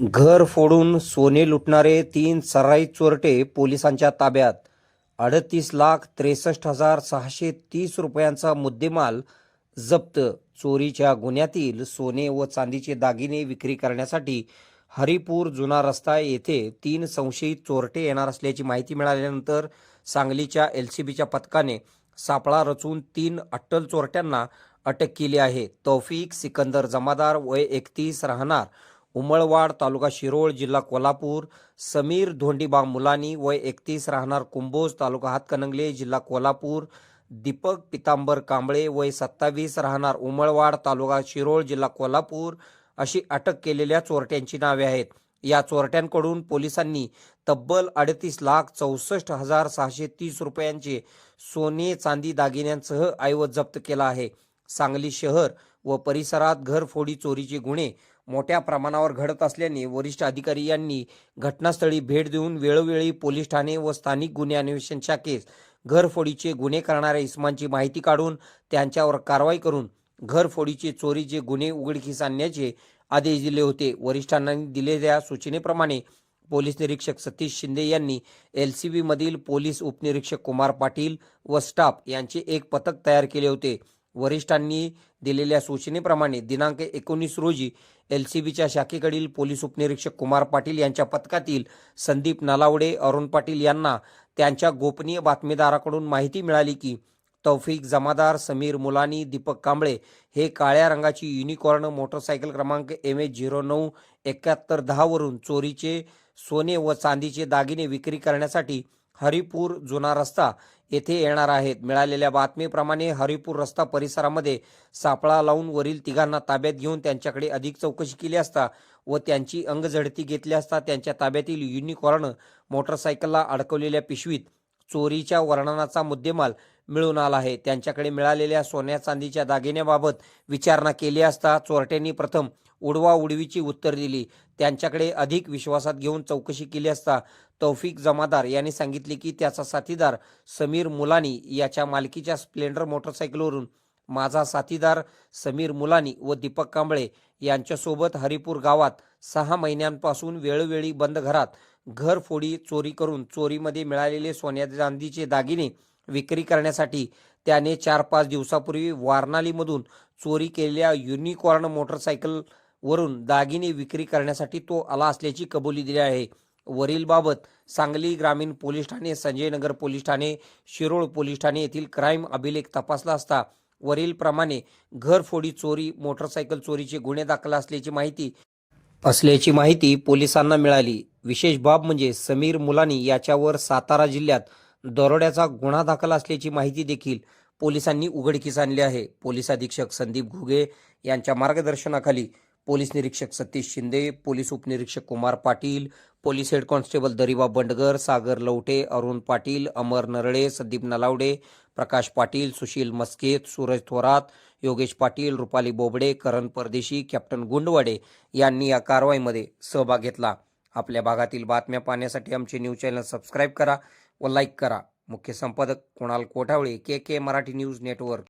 घर फोडून सोने लुटणारे तीन सराई चोरटे पोलिसांच्या ताब्यात. अडतीस लाख त्रेसष्ट हजार सहाशे तीस रुपयांचा मुद्देमाल जप्त. चोरीच्या गुन्ह्यातील सोने व चांदीचे दागिने विक्री करण्यासाठी हरिपूर जुना रस्ता येथे तीन संशयित चोरटे येणार असल्याची माहिती मिळाल्यानंतर सांगलीच्या एल सी बीच्या पथकाने सापळा रचून तीन अट्टल चोरट्यांना अटक केली आहे. तौफिक सिकंदर जमादार वय एकतीस राहणार. उमळवाड तालुका शिरोळ जिल्हा कोल्हापूर समीर धोंडीबा मुलानी वय एकतीस राहणार कुंभोज तालुका हातकणंगले जिल्हा कोल्हापूर दीपक पितांबर कांबळे वय सत्तावीस राहणार उमळवाड तालुका शिरोळ जिल्हा कोल्हापूर अशी अटक केलेल्या चोरट्यांची नावे आहेत. या चोरट्यांकडून पोलिसांनी तब्बल अडतीस लाख चौसष्ट हजार सहाशे तीस रुपयांचे सोने चांदी दागिन्यांसह ऐवज जप्त केला आहे. सांगली शहर व परिसरात घरफोडी चोरीचे गुन्हे मोठ्या प्रमाणावर घडत असल्याने वरिष्ठ अधिकारी यांनी घटनास्थळी भेट देऊन वेळोवेळी पोलीस ठाणे व स्थानिक गुन्हे अन्वेषण शाखेस घरफोडीचे गुन्हे करणाऱ्या इसमांची माहिती काढून त्यांच्यावर कारवाई करून घरफोडीचे चोरीचे गुन्हे उघडकीस आणण्याचे आदेश दिले होते. वरिष्ठांनी दिलेल्या सूचनेप्रमाणे पोलीस निरीक्षक सतीश शिंदे यांनी एल सी बीमधील पोलीस उपनिरीक्षक कुमार पाटील व स्टाफ यांचे एक पथक तयार केले होते. वरिष्ठांनी दिलेल्या सूचनेप्रमाणे दिनांक एकोणीस रोजी एल सी बीच्या शाखेकडील पोलीस उपनिरीक्षक कुमार पाटील यांच्या पथकातील संदीप नलावडे अरुण पाटील यांना त्यांच्या गोपनीय बातमीदाराकडून माहिती मिळाली की तौफिक जमादार समीर मुलानी दीपक कांबळे हे काळ्या रंगाची युनिकॉर्न मोटरसायकल क्रमांक एम एच झिरो नऊ एकाहत्तर दहावरून चोरीचे सोने व चांदीचे दागिने विक्री करण्यासाठी हरिपूर जुना रस्ता येथे येणार आहेत. मिळालेल्या बातमीप्रमाणे हरिपूर रस्ता परिसरामध्ये सापळा लावून वरील तिघांना ताब्यात घेऊन त्यांच्याकडे अधिक चौकशी केली असता व त्यांची अंगझडती घेतली असता त्यांच्या ताब्यातील युनिकॉर्न मोटरसायकलला अडकवलेल्या पिशवीत चोरीच्या वर्णनाचा मुद्देमाल मिळून आला आहे. त्यांच्याकडे मिळालेल्या सोन्या चांदीच्या दागिन्याबाबत विचारणा केली असता चोरट्यांनी प्रथम उडवा उडवीची उत्तर दिली. त्यांच्याकडे अधिक विश्वासात घेऊन चौकशी केली असता तौफिक जमादार यांनी सांगितले की त्याचा साथीदार समीर मुलानी याच्या मालकीच्या स्प्लेंडर मोटरसायकलवरून माझा साथीदार समीर मुलानी व दीपक कांबळे यांच्यासोबत हरिपूर गावात सहा महिन्यांपासून वेळोवेळी बंद घरात घरफोडी चोरी करून चोरीमध्ये मिळालेले सोन्या चांदीचे दागिने विक्री करण्यासाठी त्याने चार पाच दिवसापूर्वी वारणालीमधून चोरी केलेल्या युनिकॉर्न मोटरसायकल वरून दागिने विक्री करण्यासाठी तो आला असल्याची कबुली दिली आहे. वरील बाबत सांगली ग्रामीण पोलीस ठाणे संजयनगर पोलीस ठाणे शिरोळ पोलीस ठाणे येथील क्राईम अभिलेख तपासला असता वरील प्रमाणे घरफोडी चोरी मोटरसायकल चोरीचे गुन्हे दाखल असल्याची माहिती असल्याची माहिती पोलिसांना मिळाली. विशेष बाब म्हणजे समीर मुलानी याच्यावर सातारा जिल्ह्यात दरोड्याचा गुन्हा दाखल असल्याची माहिती देखील पोलिसांनी उघडकीस आणली आहे. पोलीस अधीक्षक संदीप घुगे यांच्या मार्गदर्शनाखाली पोलीस निरीक्षक सतीश शिंदे पोलीस उपनिरीक्षक Kumar Patil police head constable Dariba Bandgar Sagar Lavate Arun Patil Amar Narale Sandeep Nalawade Prakash Patil Sushil मस्केत Suraj Thorat Yogesh Patil Rupali Bobde Karan Pardeshi captain Gundwade यांनी या कारवाईमध्ये सहभाग घेतला. आपल्या भागातील बातम्या पाहण्यासाठी आमचे न्यूज चॅनल सबस्क्राईब करा व लाईक करा. मुख्य संपादक Kunal Kothawale K K Marathi news network.